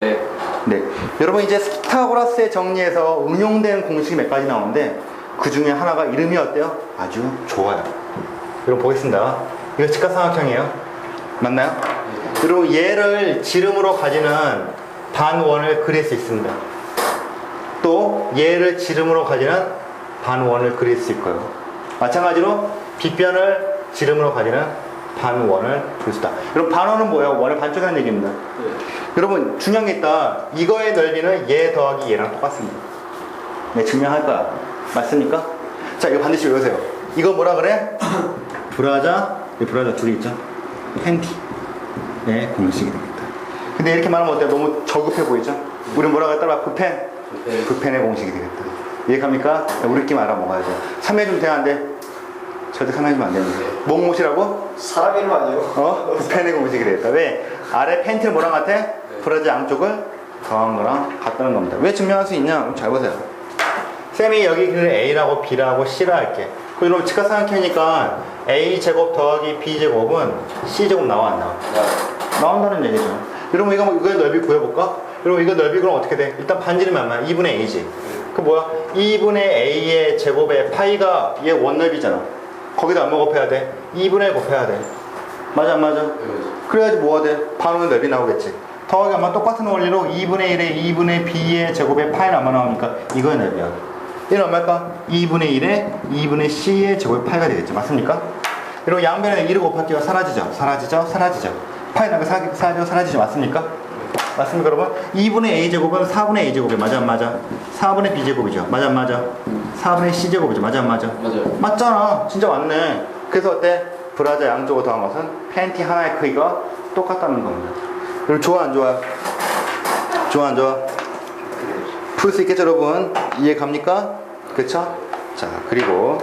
네. 네. 여러분 이제 피타고라스의 정리에서 응용된 공식이 몇 가지 나오는데 그 중에 하나가 이름이 어때요? 아주 좋아요. 여러분 보겠습니다. 이거 직각삼각형이에요. 맞나요? 그리고 얘를 지름으로 가지는 반원을 그릴 수 있습니다. 또 얘를 지름으로 가지는 반원을 그릴 수 있고요. 마찬가지로 빗변을 지름으로 가지는 반원을 수 있다. 여러분 반원은 뭐예요? 원의 반쪽이라는 얘기입니다. 여러분 중요한 게 있다. 이거의 넓이는 얘 더하기 얘랑 똑같습니다. 네, 증명할 거야. 맞습니까? 자, 이거 반드시 외우세요. 이거 뭐라 그래? 브라자, 이 브라자 둘이 있죠? 팬티. 의 공식이 됩니다. 근데 이렇게 말하면 어때요? 너무 저급해 보이죠? 우리 뭐라 그랬더라? 부펜. 부펜. 부펜의 공식이 되겠다. 이해갑니까? 우리끼리 알아먹어야죠. 3회 좀 돼야한데 절대 3회주면 안 됩니다. 목못이라고? 사람 이름 아니에요? 어? 부펜의 공식이 되겠다. 왜? 아래 팬티는 뭐랑 같아? 브라자 양쪽을 더한 거랑 같다는 겁니다. 왜 증명할 수 있냐? 그럼 잘 보세요. 쌤이 여기 그 A라고 B라고 C라 할게. 그럼 여러분 직각 삼각형이니까 A 제곱 더하기 B 제곱은 C 제곱 나와 안 나와? 나온다는 얘기죠. 여러분 이거 뭐 이거의 넓이 구해볼까? 여러분 이거 넓이 그럼 어떻게 돼? 일단 반지름 얼마? 2분의 A지. 그 뭐야? 2분의 A의 제곱의 파이가 얘 원넓이잖아. 거기다 얼마 곱해야 돼? 2분의 곱해야 돼. 맞아 안 맞아? 그래야지 뭐가 돼? 반원의 넓이 나오겠지. 더하기 아마 똑같은 원리로 2분의 1에 2분의 B의 제곱의 파이는 얼마 나오니까 이거의 넓이야. 얘는 얼마일까? 2분의 1에 2분의 C의 제곱의 파이가 되겠죠. 맞습니까? 그리고 양변에 1을 곱할게요. 사라지죠? 사라지죠? 사라지죠? 파이 나가 사라지죠? 사라지죠? 맞습니까? 맞습니까 여러분? 2분의 A제곱은 4분의 A제곱이 맞아 안 맞아? 4분의 B제곱이죠. 맞아 안 맞아? 4분의 C제곱이죠. 맞아 안 맞아? 맞아요. 맞잖아. 진짜 맞네. 그래서 어때? 브라자 양쪽으로 더한 것은 팬티 하나의 크기가 똑같다는 겁니다. 여러분 좋아 안 좋아? 좋아 안 좋아? 풀 수 있겠죠 여러분? 이해 갑니까? 그쵸? 자 그리고